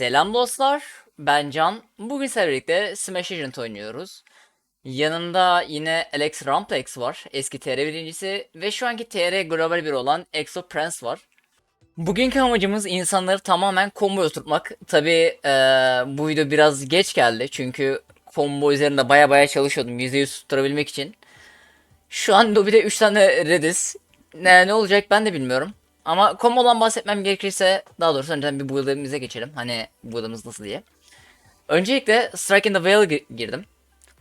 Selam dostlar, ben Can. Bugün sizlerle birlikte Smash Agent oynuyoruz. Yanımda yine Alex Ramplex var, eski TR birincisi ve şu anki TR Global 1 olan Exo Prince var. Bugünkü amacımız insanları tamamen combo oturtmak. Tabi bu video biraz geç geldi çünkü combo üzerinde baya baya çalışıyordum %100 tutturabilmek için. Şu an lobide 3 tane Redis. Ne, ne olacak ben de bilmiyorum. Ama combo'dan bahsetmem gerekirse daha doğrusu önceden bir build'imize geçelim. Hani build'ımız nasıl diye. Öncelikle Strike in the Veil gi- girdim.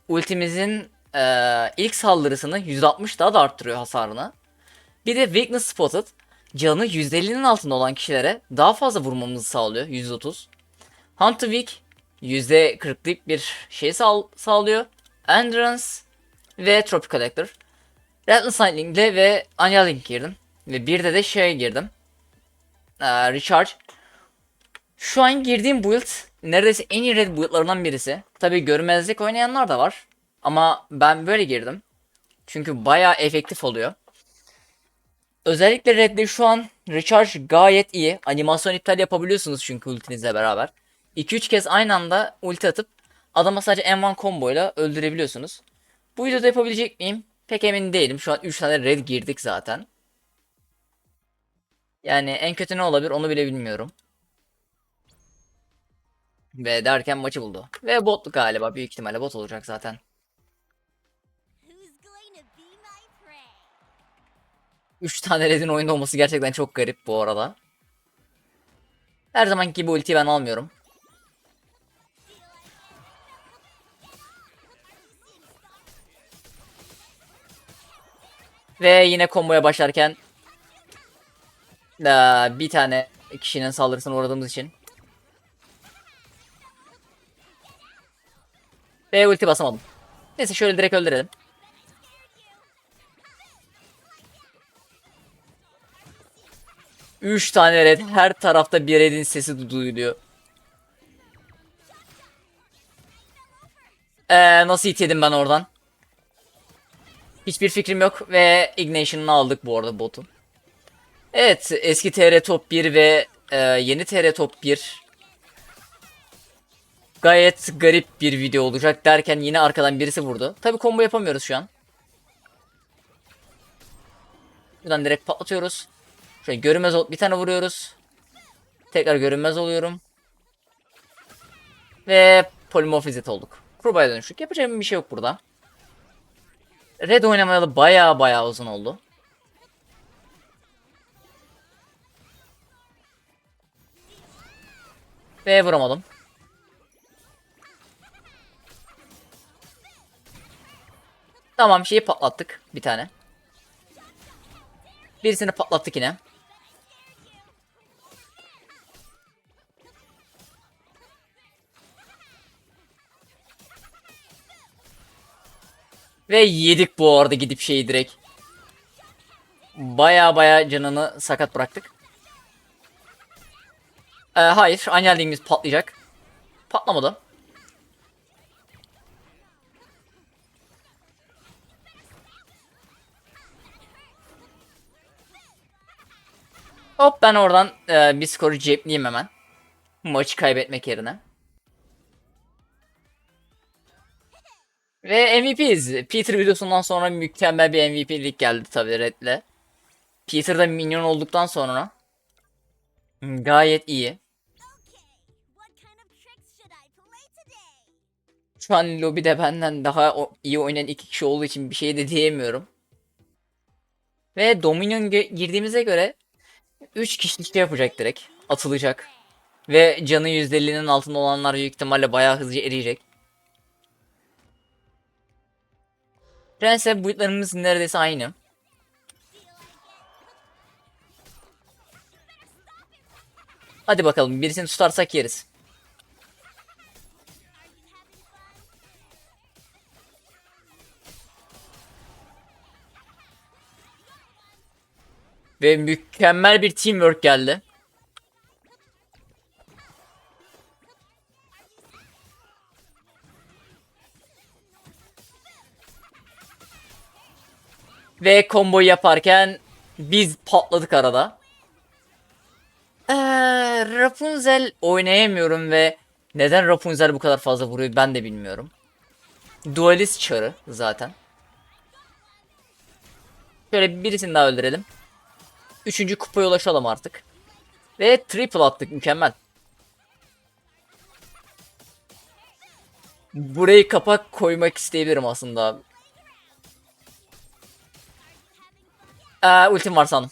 Ultimizin eee, ilk saldırısını %60 daha da arttırıyor hasarını. Bir de Weakness Spotted canı %50'nin altında olan kişilere daha fazla vurmamızı sağlıyor. %30. Hunt to Weak %40'lık bir şey sağ- sağlıyor. Endurance ve Tropical Collector. Relentless Lightning'le ve Anya Link girdim. Ve bir de de şey girdim. Ee, Recharge. Şu an girdiğim build neredeyse en iyi red buildlarından birisi. Tabi görmezlik oynayanlar da var. Ama ben böyle girdim. Çünkü bayağı efektif oluyor. Özellikle redde şu an recharge gayet iyi. Animasyon iptal yapabiliyorsunuz çünkü ultinizle beraber. 2-3 kez aynı anda ulti atıp adama sadece M1 combo ile öldürebiliyorsunuz. Bu videoda yapabilecek miyim? Pek emin değilim. Şu an 3 tane red girdik zaten. Yani en kötü ne olabilir onu bile bilmiyorum. Ve derken maçı buldu. Ve botlu galiba. Büyük ihtimalle bot olacak zaten. 3 tane redin oyunda olması gerçekten çok garip bu arada. Her zamanki gibi ultiyi ben almıyorum. Ve yine komboya başlarken Aa, bir tane kişinin saldırısına uğradığımız için Ve ulti basamadım. Neyse şöyle direkt öldürelim. Üç tane red her tarafta bir redin sesi duyuluyor. Ee, nasıl it yedim ben oradan? Hiçbir fikrim yok ve Ignition'ını aldık bu arada botun. Evet eski TR top 1 ve e, yeni TR top 1 Gayet garip bir video olacak derken yine arkadan birisi vurdu. Tabi combo yapamıyoruz şu an. Buradan direkt patlatıyoruz. Şöyle görünmez ol bir tane vuruyoruz. Tekrar görünmez oluyorum. Ve polimorfizit olduk. Kurbağaya dönüştük. Yapacağım bir şey yok burada. Red oynamayalı baya baya uzun oldu. Ve vuramadım. Tamam şeyi patlattık bir tane. Birisini patlattık yine. Ve yedik bu arada gidip şeyi direkt. Baya baya canını sakat bıraktık. Ee, hayır, Anyaling'imiz patlayacak. Patlamadı. Hop ben oradan e, bir skoru cepleyeyim hemen. Maçı kaybetmek yerine. Ve MVP'yiz. Peter videosundan sonra mükemmel bir MVP'lik geldi tabii Red'le. Peter'da minyon olduktan sonra play today? Şu an lobide benden daha iyi oynayan iki kişi olduğu için bir şey de diyemiyorum. Ve Dominion girdiğimize göre 3 kişilik şey yapacak direkt. Atılacak. Ve canı %50'nin altında olanlar büyük ihtimalle bayağı hızlıca eriyecek. Prensip boyutlarımız neredeyse aynı. Hadi bakalım birisini tutarsak yeriz. Ve mükemmel bir teamwork geldi. Ve combo yaparken biz patladık arada. Rapunzel oynayamıyorum ve neden Rapunzel bu kadar fazla vuruyor ben de bilmiyorum. Dualist çarı zaten. Şöyle birisini daha öldürelim. Üçüncü kupaya ulaşalım artık. Ve triple attık mükemmel. Burayı kapak koymak isteyebilirim aslında. Ee, ultim var sandım.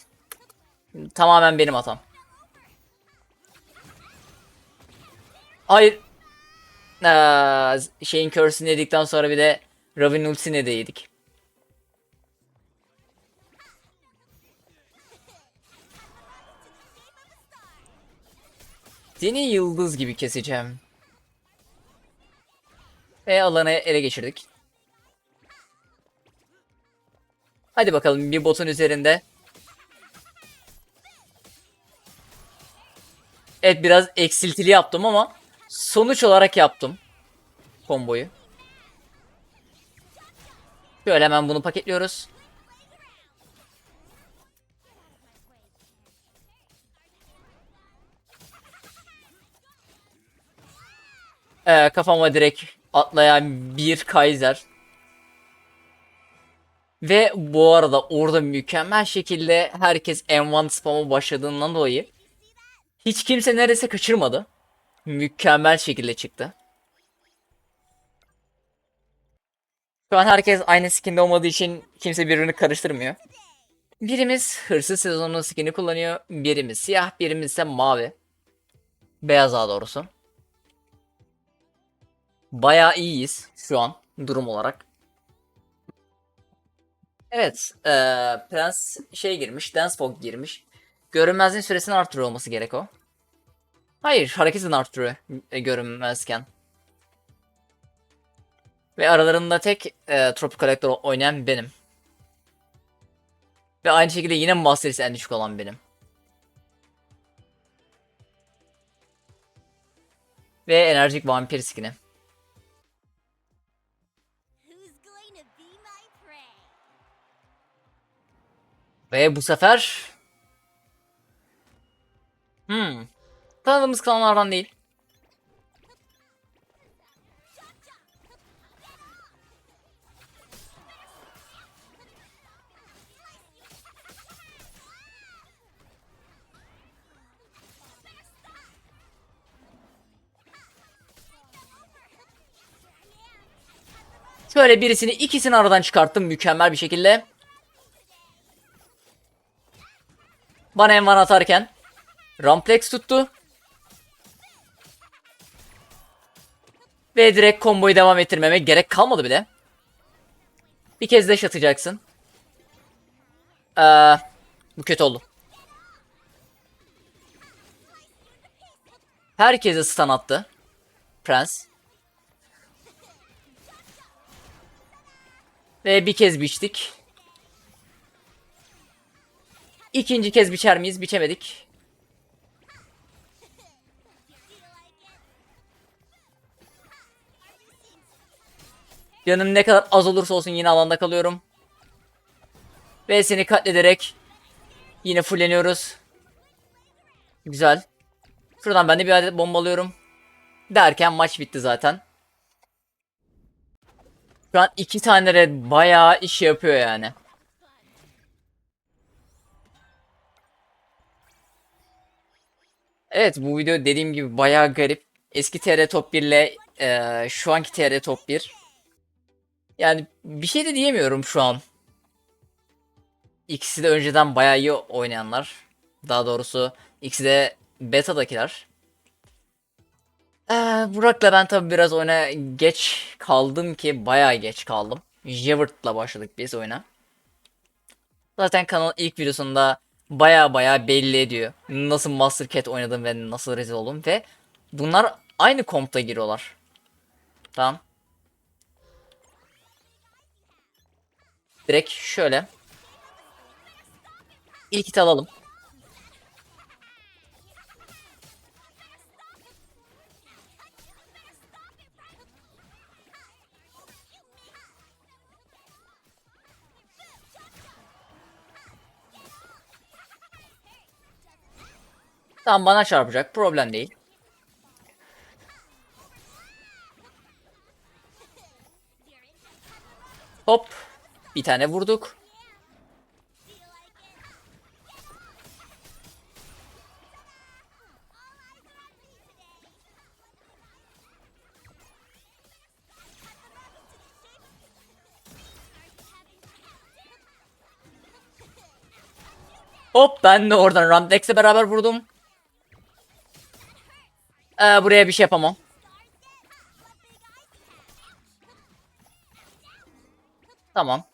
Tamamen benim hatam. Hayır. Ee, şeyin curse'ini yedikten sonra bir de Robin ultisini de yedik. Seni yıldız gibi keseceğim. Ve alanı ele geçirdik. Hadi bakalım bir botun üzerinde. Evet biraz eksiltili yaptım ama sonuç olarak yaptım. Komboyu. Şöyle hemen bunu paketliyoruz. Ee, kafama direkt atlayan bir Kaiser. Ve bu arada orada mükemmel şekilde herkes M1 spam'a başladığından dolayı hiç kimse neredeyse kaçırmadı. Mükemmel şekilde çıktı. Şu an herkes aynı skinde olmadığı için kimse birbirini karıştırmıyor. Birimiz hırsız sezonunun skinini kullanıyor. Birimiz siyah, birimiz ise mavi. Beyaz daha doğrusu. Bayağı iyiyiz şu an durum olarak. Evet, eee Prens şey girmiş, Dance Fog girmiş. Görünmezliğin süresini arttırıyor olması gerek o. Hayır, hareketini arttırıyor e, görünmezken. Ve aralarında tek e, Tropic Collector oynayan benim. Ve aynı şekilde yine Master en düşük olan benim. Ve enerjik vampir skin'i. Ve bu sefer... Hmm. Tanıdığımız klanlardan değil. Şöyle birisini ikisini aradan çıkarttım mükemmel bir şekilde. Bana envan atarken Ramplex tuttu. Ve direkt komboyu devam ettirmeme gerek kalmadı bile. Bir kez de atacaksın. Ee, bu kötü oldu. Herkese stun attı. Prens. Ve bir kez biçtik. İkinci kez biçer miyiz? Biçemedik. Canım ne kadar az olursa olsun yine alanda kalıyorum. Ve seni katlederek yine fulleniyoruz. Güzel. Şuradan ben de bir adet bombalıyorum. Derken maç bitti zaten. Şu an iki tane red bayağı iş yapıyor yani. Evet bu video dediğim gibi bayağı garip. Eski TR Top 1 ile eee, şu anki TR Top 1. Yani bir şey de diyemiyorum şu an. İkisi de önceden bayağı iyi oynayanlar. Daha doğrusu ikisi de beta'dakiler. Ee, Burak'la ben tabi biraz oyuna geç kaldım ki bayağı geç kaldım. Jevert'la başladık biz oyuna. Zaten kanalın ilk videosunda baya baya belli ediyor. Nasıl Master Cat oynadım ve nasıl rezil oldum ve bunlar aynı kompta giriyorlar. Tamam. Direkt şöyle. İlk hit alalım. Tamam bana çarpacak. Problem değil. Hop. Bir tane vurduk. Hop ben de oradan Ramdex'le beraber vurdum. Ee, buraya bir şey yapamam. Tamam.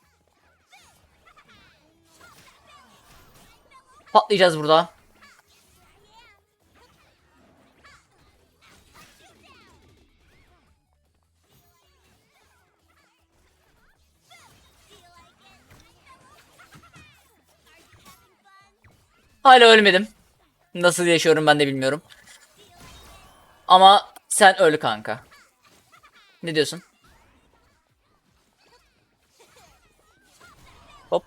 Patlayacağız burada. Hala ölmedim. Nasıl yaşıyorum ben de bilmiyorum. Ama sen öl kanka. Ne diyorsun? Hop.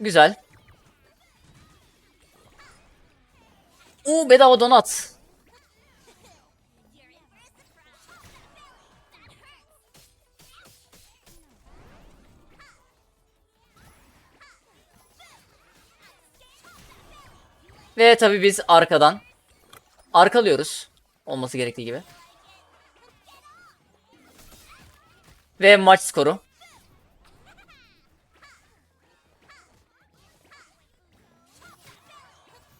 Güzel. Uuu bedava donat. Ve tabii biz arkadan arkalıyoruz. Olması gerektiği gibi. Ve maç skoru.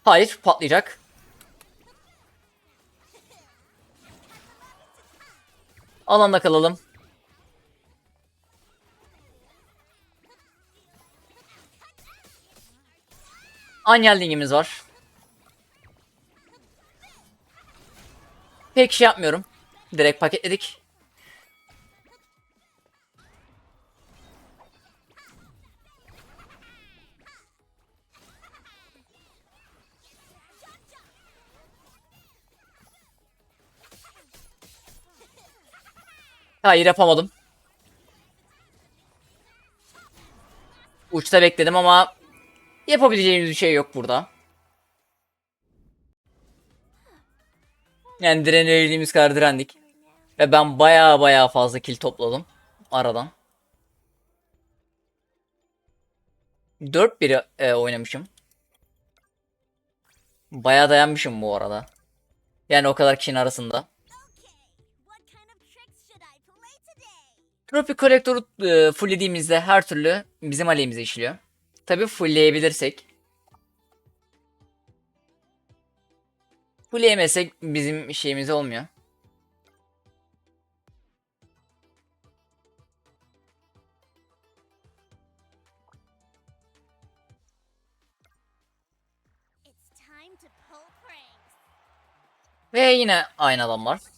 Hayır patlayacak. Alanda kalalım. Anyelding'imiz var. Pek şey yapmıyorum. Direkt paketledik. Hayır yapamadım. Uçta bekledim ama yapabileceğimiz bir şey yok burada. Yani direnebildiğimiz kadar direndik. Ve ben baya baya fazla kill topladım aradan. 4-1 e, oynamışım. Baya dayanmışım bu arada. Yani o kadar kişinin arasında. Trophy Collector'u e, fulllediğimizde her türlü bizim aleyhimize işliyor. Tabi fullleyebilirsek. Fullleyemezsek bizim şeyimiz olmuyor. Ve yine aynı adam var.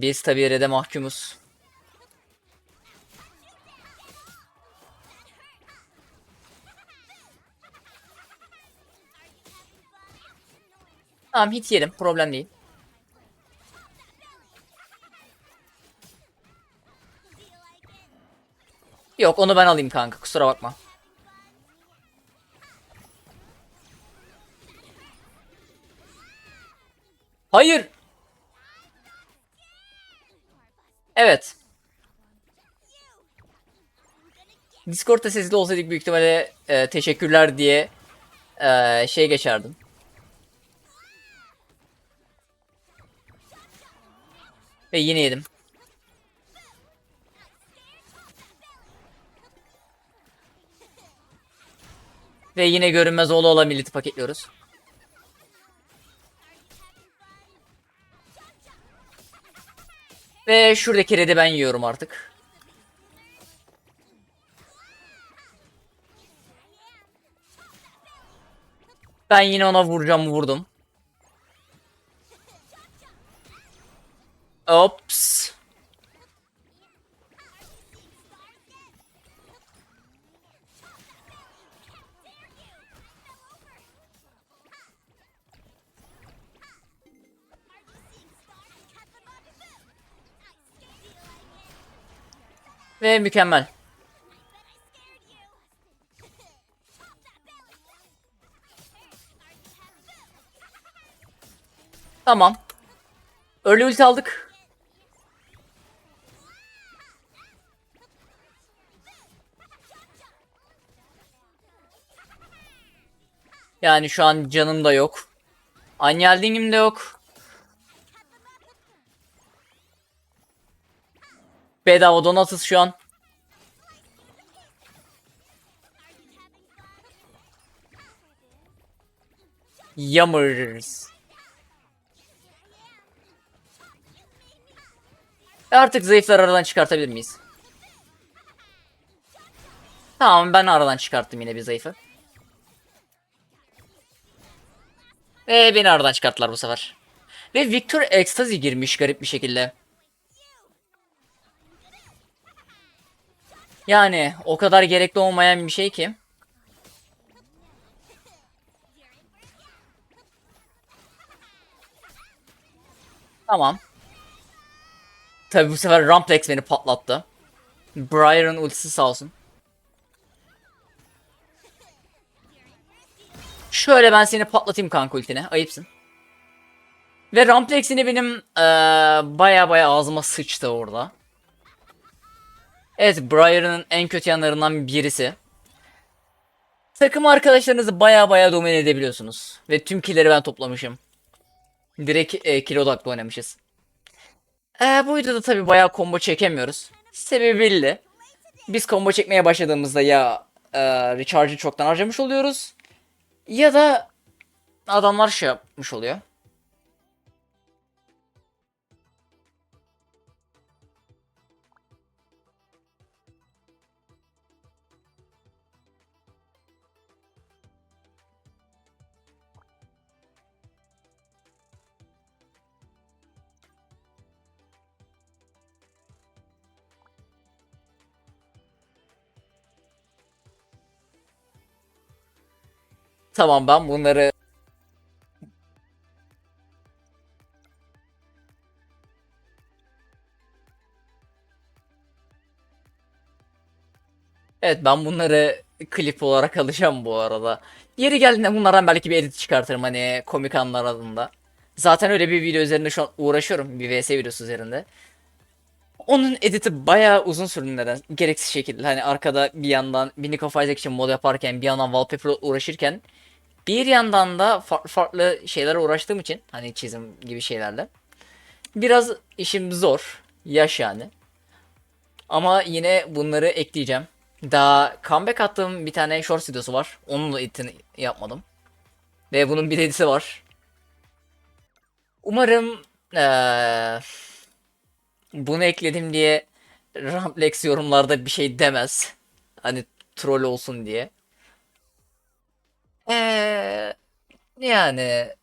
Biz tabi Red'e mahkumuz. Tamam hit yerim problem değil. Yok onu ben alayım kanka kusura bakma. Hayır. Evet. Discord'da sesli olsaydık büyük ihtimalle e, teşekkürler diye e, şey geçerdim. Ve yine yedim. Ve yine görünmez oğlu olan milleti paketliyoruz. Ve şuradaki red'i ben yiyorum artık. Ben yine ona vuracağım vurdum. Ops. Ve mükemmel. Tamam. Early ulti aldık. Yani şu an canım da yok. Anyalding'im de yok. Bedava donatsız şu an. Yummers. Artık zayıfları aradan çıkartabilir miyiz? Tamam ben aradan çıkarttım yine bir zayıfı. Ve beni aradan çıkarttılar bu sefer. Ve Victor Ecstasy girmiş garip bir şekilde. Yani o kadar gerekli olmayan bir şey ki. Tamam. Tabi bu sefer Ramplex beni patlattı. Briar'ın ultisi sağ olsun. Şöyle ben seni patlatayım kanka ultine. Ayıpsın. Ve Ramplex'ini benim eee baya baya ağzıma sıçtı orada. Evet Briar'ın en kötü yanlarından birisi. Takım arkadaşlarınızı baya baya domine edebiliyorsunuz. Ve tüm killleri ben toplamışım. Direkt e, kill odaklı oynamışız. Ee, bu videoda tabi bayağı combo çekemiyoruz. Sebebi belli. Biz combo çekmeye başladığımızda ya e, recharge'ı çoktan harcamış oluyoruz. Ya da adamlar şey yapmış oluyor. Tamam ben bunları Evet ben bunları klip olarak alacağım bu arada. Yeri geldiğinde bunlardan belki bir edit çıkartırım hani komik anlar adında. Zaten öyle bir video üzerinde şu an uğraşıyorum bir vs videosu üzerinde. Onun editi bayağı uzun sürdü neden? Gereksiz şekilde hani arkada bir yandan bir Nick of Isaac için mod yaparken bir yandan wallpaper uğraşırken bir yandan da farklı farklı şeylere uğraştığım için hani çizim gibi şeylerle biraz işim zor. Yaş yani. Ama yine bunları ekleyeceğim. Daha comeback attığım bir tane short videosu var. Onun da editini yapmadım. Ve bunun bir editi var. Umarım eee, bunu ekledim diye Ramplex yorumlarda bir şey demez. Hani troll olsun diye. Eee yani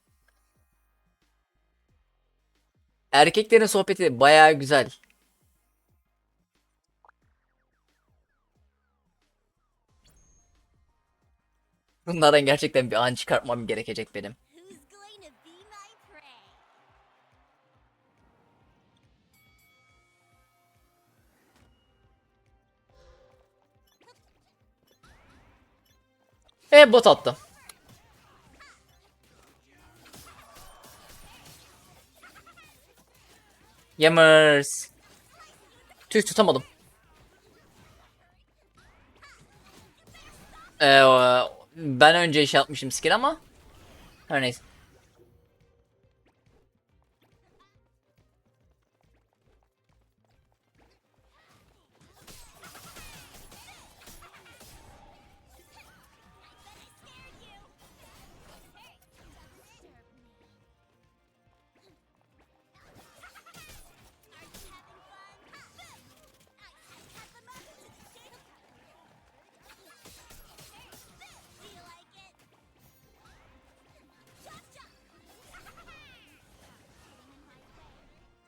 erkeklerin sohbeti bayağı güzel. Bunlardan gerçekten bir an çıkartmam gerekecek benim. Who's going to be my prey? E bot attı. Yemers. Tüh tutamadım. Ee, ben önce iş yapmışım skill ama. Her neyse.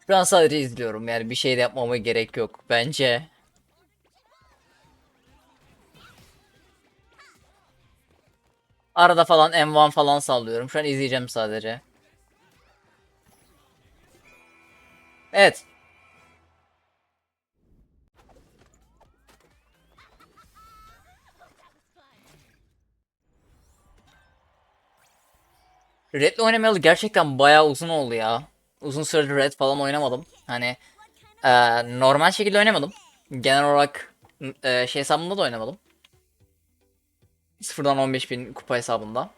Şu sadece izliyorum yani bir şey yapmama gerek yok bence. Arada falan M1 falan sallıyorum. Şu an izleyeceğim sadece. Evet. Red'le oynamayalı gerçekten bayağı uzun oldu ya. Uzun süredir Red falan oynamadım. Hani eee, normal şekilde oynamadım. Genel olarak eee, şey hesabında da oynamadım. Sıfırdan 15.000 kupa hesabında.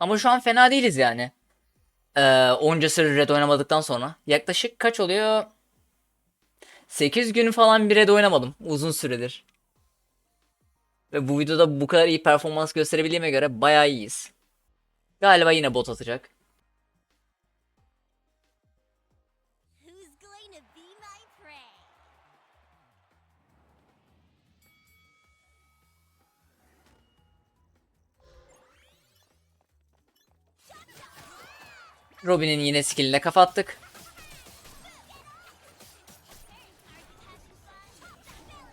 Ama şu an fena değiliz yani. Eee onca süre Red oynamadıktan sonra. Yaklaşık kaç oluyor? 8 gün falan bir Red oynamadım. Uzun süredir. Ve bu videoda bu kadar iyi performans gösterebildiğime göre bayağı iyiyiz. Galiba yine bot atacak. Robin'in yine skilline kafa attık.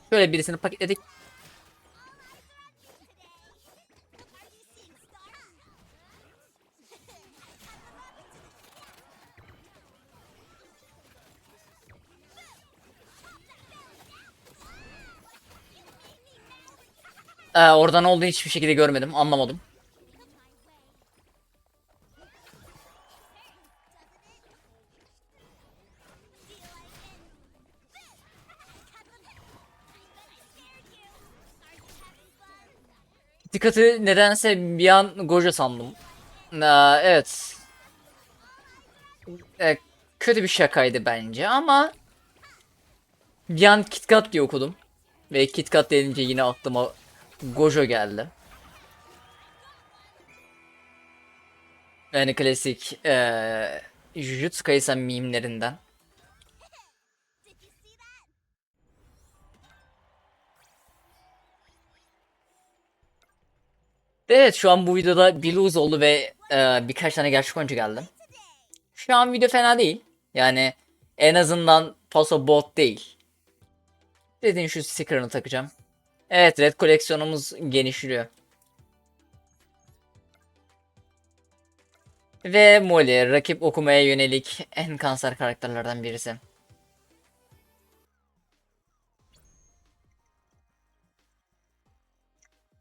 Şöyle birisini paketledik. Ee, orada ne olduğunu hiçbir şekilde görmedim, anlamadım. Dikkati nedense bir an Gojo sandım. Ee, evet. Ee, kötü bir şakaydı bence ama bir an KitKat diye okudum. Ve KitKat denince yine aklıma Gojo geldi. Yani klasik ee, Jujutsu Kaisen mimlerinden. Evet şu an bu videoda lose oldu ve ee, birkaç tane gerçek oyuncu geldi. Şu an video fena değil. Yani en azından paso bot değil. Dediğin şu sticker'ını takacağım. Evet red koleksiyonumuz genişliyor. Ve Molly rakip okumaya yönelik en kanser karakterlerden birisi.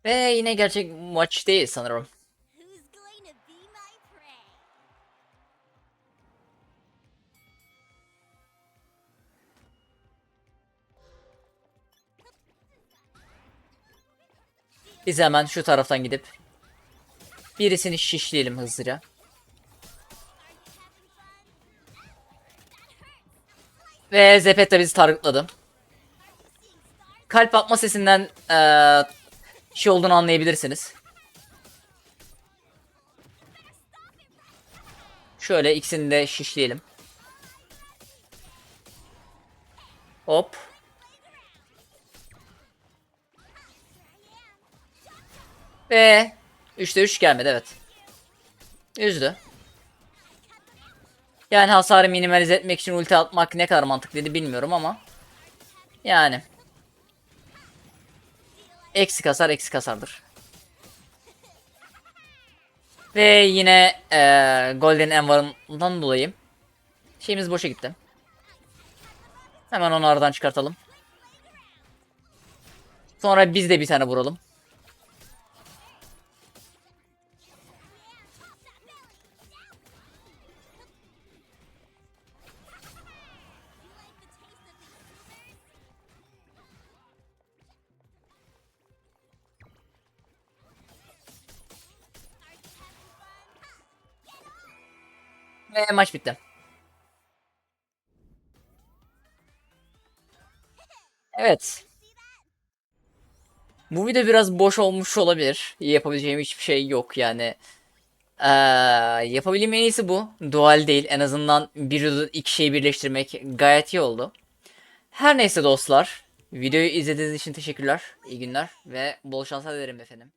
Ve yine gerçek maç değil sanırım. Biz hemen şu taraftan gidip birisini şişleyelim hızlıca. Ve Zepet de bizi targetladı. Kalp atma sesinden eee şey olduğunu anlayabilirsiniz. Şöyle ikisini de şişleyelim. Hop. Ve 3'te 3 gelmedi evet. Üzdü. Yani hasarı minimalize etmek için ulti atmak ne kadar mantıklıydı bilmiyorum ama. Yani. Eksik hasar eksik hasardır. Ve yine eee, Golden Envar'ından dolayı şeyimiz boşa gitti. Hemen onu aradan çıkartalım. Sonra biz de bir tane vuralım. Ve maç bitti. Evet. Bu video biraz boş olmuş olabilir. Yapabileceğim hiçbir şey yok yani. Ee, yapabildiğim en iyisi bu. Dual değil. En azından bir iki şeyi birleştirmek gayet iyi oldu. Her neyse dostlar. Videoyu izlediğiniz için teşekkürler. İyi günler ve bol şanslar dilerim efendim.